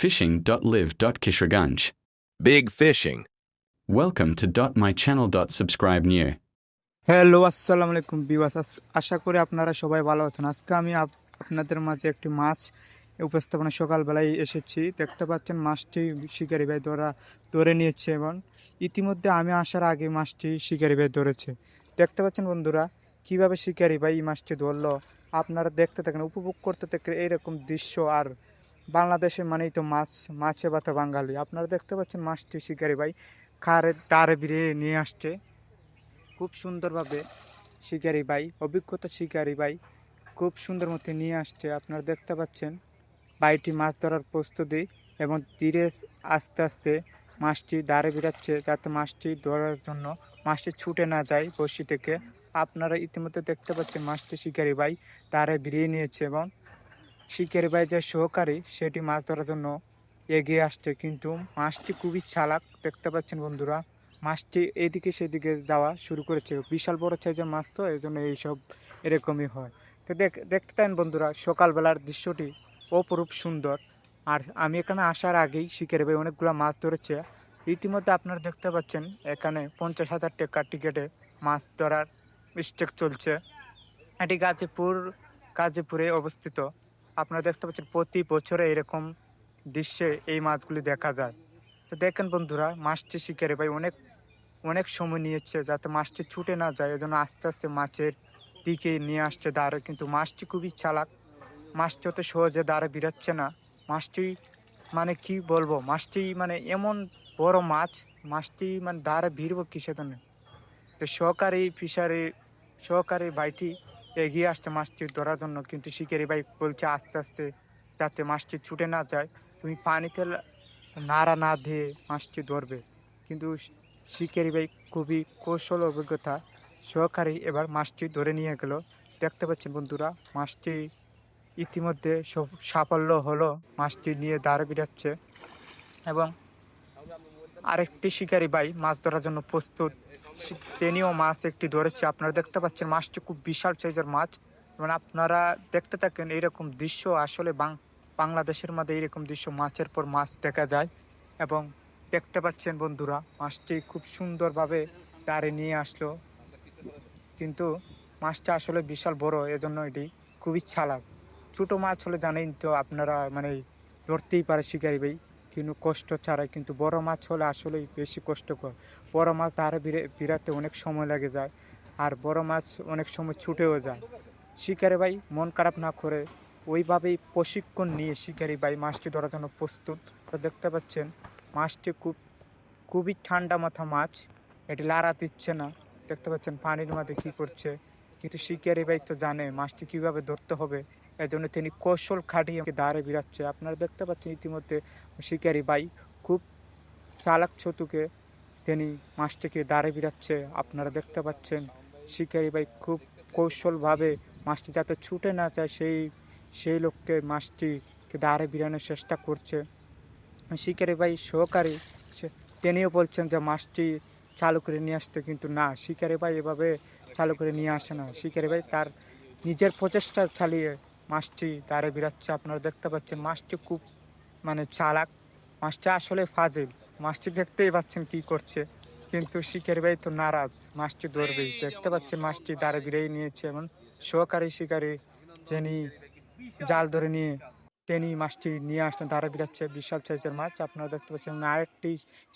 fishing.live.kishrganj. Big fishing. Welcome to .mychannel.subscribe new. Hello আসসালামু আলাইকুম বিওয়াস আশা করি আপনারা সবাই ভালো আছেন আজকে আমি আপ- আপনাদের মাঝে একটি মাছ উপস্থাপনা সকালবেলায় এসেছি দেখতে পাচ্ছেন মাছটি শিকারি ভাই ধরা ধরে নিয়েছে এবং ইতিমধ্যে আমি আসার আগে মাছটি শিকারি ভাই ধরেছে দেখতে পাচ্ছেন বন্ধুরা কীভাবে শিকারি ভাই এই মাছটি ধরলো আপনারা দেখতে থাকেন উপভোগ করতে থাকেন এইরকম দৃশ্য আর বাংলাদেশে মানেই তো মাছ, মাছে ভাতে বাঙালি। আপনারা দেখতে পাচ্ছেন মাছটি শিকারি ভাই খারে তারে বিড়িয়ে নিয়ে আসছে। খুব সুন্দরভাবে শিকারি ভাই, অভিজ্ঞতা শিকারি ভাই খুব সুন্দর মতো নিয়ে আসছে। আপনারা দেখতে পাচ্ছেন বাইটি মাছ ধরার প্রস্তুতি এবং ধীরে আস্তে আস্তে মাছটি দাঁড়ে বেরাচ্ছে যাতে মাছটি ধরার জন্য মাছটি ছুটে না যায় বসি থেকে। আপনারা ইতিমধ্যে দেখতে পাচ্ছেন মাছটি শিকারি ভাই দাঁড়ে বেরিয়ে নিয়েছে এবং শিকারি ভাই যে সহকারী, সেটি মাছ ধরার জন্য এগিয়ে আসছে। কিন্তু মাছটি খুবই চালাক, দেখতে পাচ্ছেন বন্ধুরা। মাছটি এদিকে সেদিকে যাওয়া শুরু করেছে। বিশাল বড় সাইজের মাছ তো এই জন্য এইসব এরকমই হয়। তো দেখ, দেখতে পান বন্ধুরা, সকালবেলার দৃশ্যটি অপরূপ সুন্দর। আর আমি এখানে আসার আগেই শিকারি ভাই অনেকগুলো মাছ ধরেছে। ইতিমধ্যে আপনারা দেখতে পাচ্ছেন, এখানে পঞ্চাশ হাজার টাকার টিকিটে মাছ ধরার স্টেক চলছে। এটি গাজীপুর, গাজীপুরে অবস্থিত। আপনারা দেখতে পাচ্ছেন প্রতি বছরে এরকম দৃশ্যে এই মাছগুলি দেখা যায়। তো দেখেন বন্ধুরা, মাছটি শিকারে ভাই অনেক অনেক সময় নিয়েছে যাতে মাছটি ছুটে না যায়। এজন্য আস্তে আস্তে মাছের দিকে নিয়ে আসছে দাঁড়ে কিন্তু মাছটি খুবই চালাক। মাছটি অত সহজে দাঁড়ে বেরোচ্ছে না। মাছটি মানে কি বলব? মাছটি মানে এমন বড় মাছ, মাছটি মানে দাঁড়ে ভিড়বো কিসে তো সহকারী ফিশারি, সহকারী ভাইটি এগিয়ে আসছে মাছটি ধরার জন্য। কিন্তু শিকারি ভাই বলছে, আস্তে আস্তে যাতে মাছটি ছুটে না যায়, তুমি পানিতে নাড়া না দিয়ে মাছটি ধরবে। কিন্তু শিকারি ভাই খুবই কৌশল অভিজ্ঞতা সহকারী এবার মাছটি ধরে নিয়ে গেল। দেখতে পাচ্ছেন বন্ধুরা, মাছটি ইতিমধ্যে সব- সাফল্য হলো, মাছটি নিয়ে দাঁড়ে বেরাচ্ছে এবং আরেকটি শিকারি ভাই মাছ ধরার জন্য প্রস্তুত। তিনিও মাছ একটি ধরেছে। আপনারা দেখতে পাচ্ছেন মাছটি খুব বিশাল সাইজের মাছ। এবং আপনারা দেখতে থাকেন এইরকম দৃশ্য। আসলে বাংলাদেশের মধ্যে এইরকম দৃশ্য মাছের পর মাছ দেখা যায়। এবং দেখতে পাচ্ছেন বন্ধুরা, মাছটি খুব সুন্দরভাবে দাঁড়ে নিয়ে আসলো। কিন্তু মাছটা আসলে বিশাল বড়, এজন্য এটি খুবই চালাক। ছোটো মাছ হলে জানেন তো আপনারা মানে ধরতেই পারে শিকারি ভাই। কিন্তু কষ্ট ছাড়াই, কিন্তু বড় মাছ হলে আসলেই বেশি কষ্টকর। বড় মাছ ধারে বিরে বিরাতে অনেক সময় লাগে যায়, আর বড় মাছ অনেক সময় ছুটেও যায়। শিকারি ভাই মন খারাপ না করে ওইভাবেই প্রশিক্ষণ নিয়ে শিকারি ভাই মাছটি ধরার জন্য প্রস্তুত। তো দেখতে পাচ্ছেন, মাছটি খুব, খুবই ঠান্ডা মাথা মাছ, এটি লাড়া দিচ্ছে না। দেখতে পাচ্ছেন পানির মধ্যে কী করছে, কিন্তু শিকারি ভাই তো জানে মাছটি কীভাবে ধরতে হবে। এজন্য তিনি কৌশল খাটিয়ে দাঁড়ে বিরাচ্ছে। আপনারা দেখতে পাচ্ছেন ইতিমধ্যে শিকারি বাই খুব চালাক ছতুকে তিনি মাছটিকে দাঁড়ে বিরাচ্ছে। আপনারা দেখতে পাচ্ছেন শিকারি ভাই খুব কৌশলভাবে মাছটি যাতে ছুটে না যায়, সেই সেই লোককে মাছটিকে দাঁড়ে বিরানোর চেষ্টা করছে। শিকারি ভাই সহকারী, সে- তিনিও বলছেন যে মাছটি চালু করে নিয়ে আসতে, কিন্তু না, শিকারি ভাই এভাবে চালু করে নিয়ে আসে না। শিকারি ভাই তার নিজের প্রচেষ্টা চালিয়ে মাছটি দাঁড়ে বিরাচ্ছে, আপনারা দেখতে পাচ্ছেন মাছটি খুব মানে চালাক। মাছটি আসলে ফাজিল। মাছটি দেখতেই পাচ্ছেন কি করছে, কিন্তু শিকারি ভাই তো নারাজ। মাছটি ধরবেই। দেখতে পাচ্ছেন মাছটি দাঁড়ে বিড়েই নিয়েছে এবং সহকারী শিকারী যিনি জাল ধরে নিয়ে তিনি মাছটি নিয়ে আসলেন দাঁড়ে বিড়াচ্ছে বিশাল সাইজের মাছ। আপনারা দেখতে পাচ্ছেন আরেকটি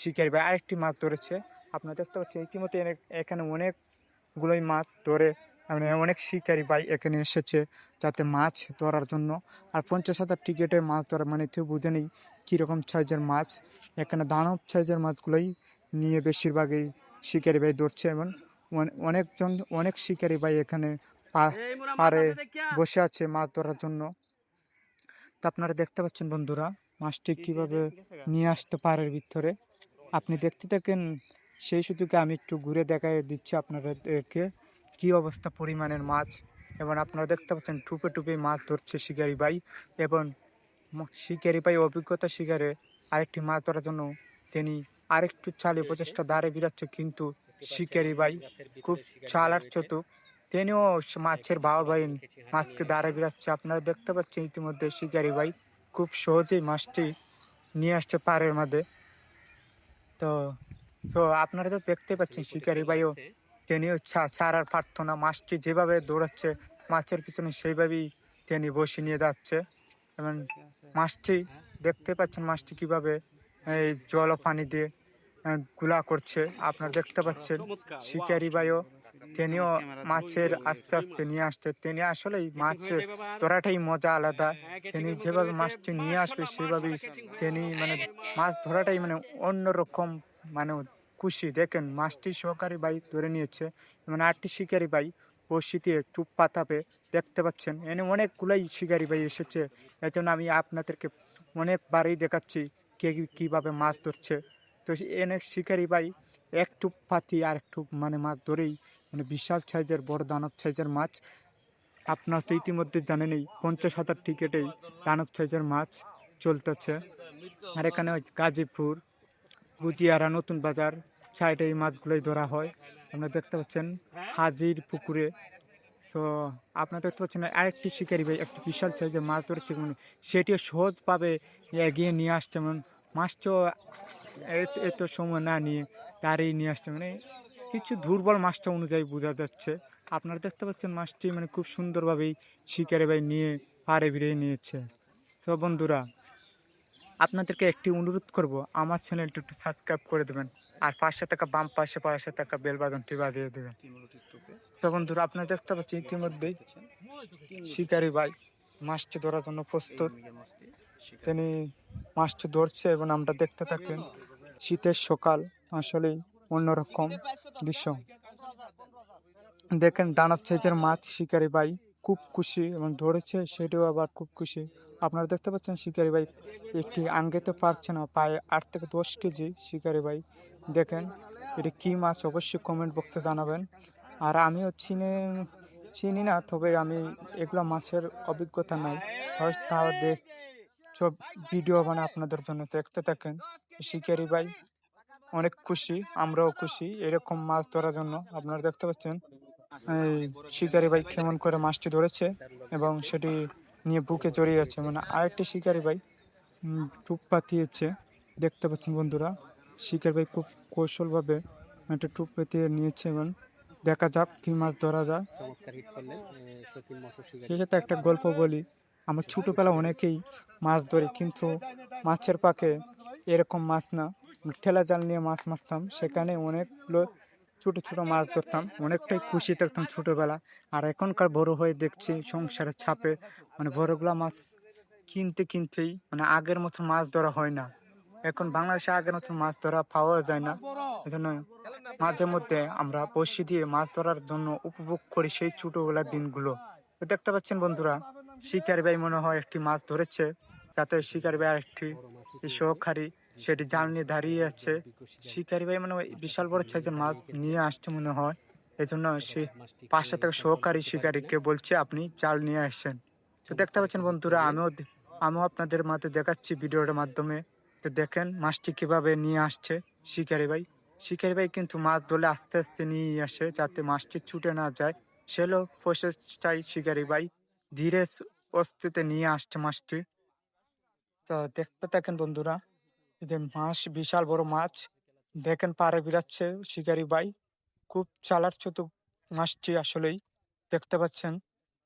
শিকারি ভাই আরেকটি মাছ ধরেছে। আপনারা দেখতে পাচ্ছেন ইতিমধ্যে এখানে অনেকগুলোই মাছ ধরে মানে অনেক শিকারি ভাই এখানে এসেছে যাতে মাছ ধরার জন্য। আর পঞ্চাশ হাজার টিকিটে মাছ ধরা মানে কেউ বুঝে নেই কীরকম সাইজের মাছ। এখানে দানব সাইজের মাছগুলোই নিয়ে বেশিরভাগই শিকারি ভাই ধরছে এবং অনেকজন অনেক শিকারি ভাই এখানে পারে বসে আছে মাছ ধরার জন্য। তো আপনারা দেখতে পাচ্ছেন বন্ধুরা মাছটি কীভাবে নিয়ে আসতে পারে ভিতরে। আপনি দেখতে থাকেন সেই সুযোগে আমি একটু ঘুরে দেখাই দিচ্ছি আপনাদেরকে। কি অবস্থা পরিমাণের মাছ? এবং আপনারা দেখতে পাচ্ছেন টুপে টুপে মাছ ধরছে শিকারি ভাই এবং শিকারি ভাই অভিজ্ঞতা শিকারে আরেকটি মাছ ধরার জন্য তিনি আরেকটু চালিয়ে প্রচেষ্টা দাঁড়ে বিরাচ্ছে কিন্তু শিকারি ভাই খুব চালার চতুক তিনিও মাছের বাবা ভাই মাছকে দাঁড়ে বিরাচ্ছে আপনারা দেখতে পাচ্ছেন ইতিমধ্যে শিকারি ভাই খুব সহজেই মাছটি নিয়ে আসছে পাড়ের মধ্যে তো, সো, আপনারা তো দেখতে পাচ্ছেন শিকারি ভাইও তিনিও ছাড়ার পারতো না মাছটি যেভাবে দৌড়াচ্ছে, মাছের পিছনে সেইভাবেই তিনি বসে নিয়ে যাচ্ছে। এবং মাছটি দেখতে পাচ্ছেন মাছটি কীভাবে, এই জল পানি দিয়ে গুলা করছে। আপনারা দেখতে পাচ্ছেন, শিকারি ভাইও তিনিও মাছের আস্তে আস্তে নিয়ে আসছে। তিনি আসলেই মাছের ধরাটাই মজা আলাদা। তিনি যেভাবে মাছটি নিয়ে আসবে, সেভাবেই তিনি মানে মাছ ধরাটাই মানে অন্যরকম মানে খুশি। দেখেন, মাছটি সহকারী ভাই ধরে নিয়েছে মানে আটটি শিকারি ভাই বসিতে চুপ পাতাবে দেখতে পাচ্ছেন। এনে অনেকগুলাই শিকারি বাই এসেছে। এজন্য আমি আপনাদেরকে অনেকবারই দেখাচ্ছি কে কীভাবে মাছ ধরছে। তো এনে শিকারি ভাই একটু পাতি আর একটু মানে মাছ ধরেই মানে বিশাল সাইজের, বড় দানব সাইজের মাছ। আপনার তো ইতিমধ্যে জানেনই, পঞ্চাশ হাজার টিকিটেই দানব সাইজের মাছ চলতেছে। আর এখানে গাজীপুর, গুদিয়ারা নতুন বাজার সাইডে এই মাছগুলোই ধরা হয়। আপনারা দেখতে পাচ্ছেন হাজির পুকুরে। সো আপনারা দেখতে পাচ্ছেন আরেকটি শিকারি ভাই, একটি বিশাল সাইজের মাছ ধরেছে। মানে সেটিও সহজভাবে এগিয়ে নিয়ে আসছে। মানে মাছটাও এত- এত সময় না নিয়ে তারই নিয়ে আসছে। মানে কিছু দুর্বল মাছটা অনুযায়ী বোঝা যাচ্ছে। আপনারা দেখতে পাচ্ছেন মাছটি মানে খুব সুন্দরভাবেই শিকারি ভাই নিয়ে পাড়ে বিড়িয়ে নিয়েছে। সো বন্ধুরা আপনাদেরকে একটি অনুরোধ করব, আমার চ্যানেলটি একটু সাবস্ক্রাইব করে দেবেন আর পাঁচশো টাকা বাম পাশে পাঁচশো টাকা বেল বাদনটি বাজিয়ে দেবেন। সো বন্ধুরা, আপনারা দেখতে পাচ্ছেন ইতিমধ্যেই শিকারি ভাই মাছটি ধরার জন্য প্রস্তুত। তিনি মাছটি ধরছে এবং আমরা দেখতে থাকেন, শীতের সকাল আসলেই অন্যরকম দৃশ্য। দেখেন দানব সাইজের মাছ শিকারি ভাই খুব খুশি এবং ধরেছে, সেটাও আবার খুব খুশি। আপনারা দেখতে পাচ্ছেন শিকারি ভাই একটি আঙ্গেতে পারছে না, পায়ে আট থেকে দশ কেজি শিকারি ভাই। দেখেন এটি কী মাছ, অবশ্যই কমেন্ট বক্সে জানাবেন। আর আমিও চিনে, চিনি না, তবে আমি এগুলো মাছের অভিজ্ঞতা নাই। তাও দেখ সব ভিডিও বানায় আপনাদের জন্য দেখতে থাকেন। শিকারি ভাই অনেক খুশি, আমরাও খুশি, এরকম মাছ ধরার জন্য। আপনারা দেখতে পাচ্ছেন, এই শিকারি ভাই কেমন করে মাছটি ধরেছে এবং সেটি নিয়ে বুকে জড়িয়ে যাচ্ছে। মানে আরেকটি শিকারি ভাই টুপ পাতিয়েছে। দেখতে পাচ্ছেন বন্ধুরা শিকারি ভাই খুব কৌশলভাবে একটা টুপ পেতিয়ে নিয়েছে এবং দেখা যাক কি মাছ ধরা যায়। সেই সাথে একটা গল্প বলি আমার ছোটোবেলা অনেকেই মাছ ধরি কিন্তু মাছের পাকে এরকম মাছ না ঠেলা জাল নিয়ে মাছ মারতাম। সেখানে অনেকগুলো ছোট ছোট মাছ ধরতাম। অনেকটাই খুশি থাকতাম ছোটোবেলা। আর এখনকার বড় হয়ে দেখছি সংসারের ছাপে মানে বড়গুলা মাছ কিনতে কিনতেই মানে আগের মতো মাছ ধরা হয় না। এখন বাংলাদেশে আগের মতো মাছ ধরা পাওয়া যায় না। এজন্য মাঝে মধ্যে আমরা বসি দিয়ে মাছ ধরার জন্য উপভোগ করি সেই ছোটবেলার দিনগুলো। দেখতে পাচ্ছেন বন্ধুরা, শিকারি ভাই মনে হয় একটি মাছ ধরেছে। যাতে শিকারি ভাই এই সহকারী সেটি জাল নিয়ে দাঁড়িয়ে আছে। শিকারি ভাই মানে বিশাল বড় সাইজের মাছ নিয়ে আসছে মনে হয়। এই জন্য সে পাঁচশো থেকে সহকারী শিকারীকে বলছে, আপনি জাল নিয়ে আসেন। তো দেখতে পাচ্ছেন বন্ধুরা, আমিও আমিও আপনাদের মাঝে দেখাচ্ছি ভিডিওর মাধ্যমে। তো দেখেন মাছটি কীভাবে নিয়ে আসছে শিকারি ভাই। শিকারি ভাই কিন্তু মাছ ধরলে আস্তে আস্তে নিয়ে আসে যাতে মাছটি ছুটে না যায়। সেলো প্রসেসটাই শিকারি ভাই ধীরে অস্তিতে নিয়ে আসছে মাছটি। তো দেখতে থাকেন বন্ধুরা যে মাছ, বিশাল বড় মাছ। দেখেন পাড়ে বিরাচ্ছে শিকারি ভাই। খুব চালার ছোট মাছটি আসলেই, দেখতে পাচ্ছেন।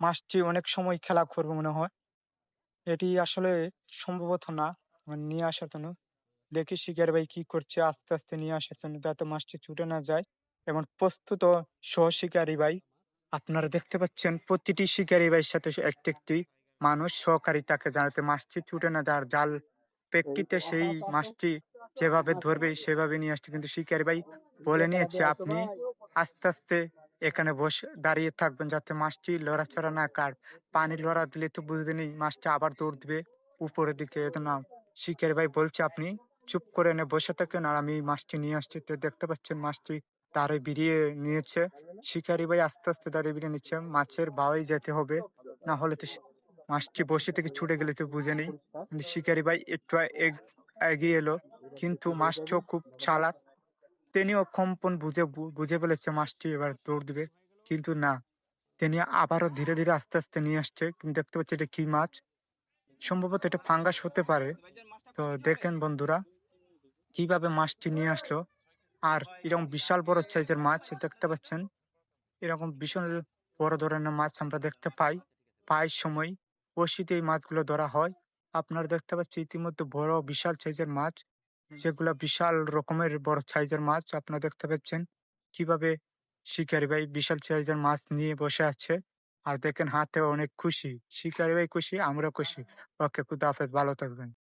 মাছটি অনেক সময় খেলা করবে মনে হয়। এটি আসলে সম্ভবত না মানে নিয়ে আসার জন্য। দেখি শিকারি ভাই কি করছে, আস্তে আস্তে নিয়ে আসার জন্য যাতে মাছটি ছুটে না যায়। এবং প্রস্তুত সহ শিকারি ভাই, আপনারা দেখতে পাচ্ছেন প্রতিটি শিকারি ভাইয়ের সাথে একটি একটি মানুষ সহকারী তাকে যাতে মাছটি ছুটে না যায় জাল প্রেক্ষিতে সেই মাছটি যেভাবে ধরবে সেভাবে নিয়ে আসছে কিন্তু শিকারি ভাই বলে নিয়েছে আপনি আস্তে আস্তে এখানে বসে দাঁড়িয়ে থাকবেন যাতে মাছটি লড়াচড়া না কার। পানি লড়া দিলে তো বুঝতে নেই মাছটা আবার দৌড় দিবে উপরের দিকে। এত না শিকারি ভাই বলছে আপনি চুপ করে এনে বসে থাকেন আর আমি মাছটি নিয়ে আসছি। তো দেখতে পাচ্ছেন মাছটি তারে বেরিয়ে নিয়েছে। শিকারি ভাই আস্তে আস্তে দাঁড়িয়ে বেরিয়ে নিচ্ছে মাছের বাওয়াই যেতে হবে। না হলে তো মাছটি বসে থেকে ছুটে গেলে তো বুঝে নেই। কিন্তু শিকারি ভাই একটু এগ- এগিয়ে এলো। কিন্তু মাছটিও খুব চালাক। তিনিও কম্পন বুঝে বুঝে ফেলেছে মাছটি এবার দৌড় দিবে। কিন্তু না, তিনি আবারও ধীরে ধীরে আস্তে আস্তে নিয়ে আসছে। কিন্তু দেখতে পাচ্ছি এটা কি মাছ? সম্ভবত এটা ফাঙ্গাস হতে পারে। তো দেখেন বন্ধুরা, কীভাবে মাছটি নিয়ে আসলো। আর এরকম বিশাল বড় সাইজের মাছ দেখতে পাচ্ছেন? এরকম ভীষণ বড় ধরনের মাছ আমরা দেখতে পাই। পাই সময় বসিতে এই মাছগুলো ধরা হয়। আপনারা দেখতে পাচ্ছি ইতিমধ্যে বড় বিশাল সাইজের মাছ যেগুলো বিশাল রকমের বড় সাইজের মাছ। আপনারা দেখতে পাচ্ছেন কীভাবে শিকারি ভাই বিশাল সাইজের মাছ নিয়ে বসে আছে। আর দেখেন হাতে অনেক খুশি। শিকারি ভাই খুশি আমরা খুশি। ওকে খুদা হাফেজ ভালো থাকবেন।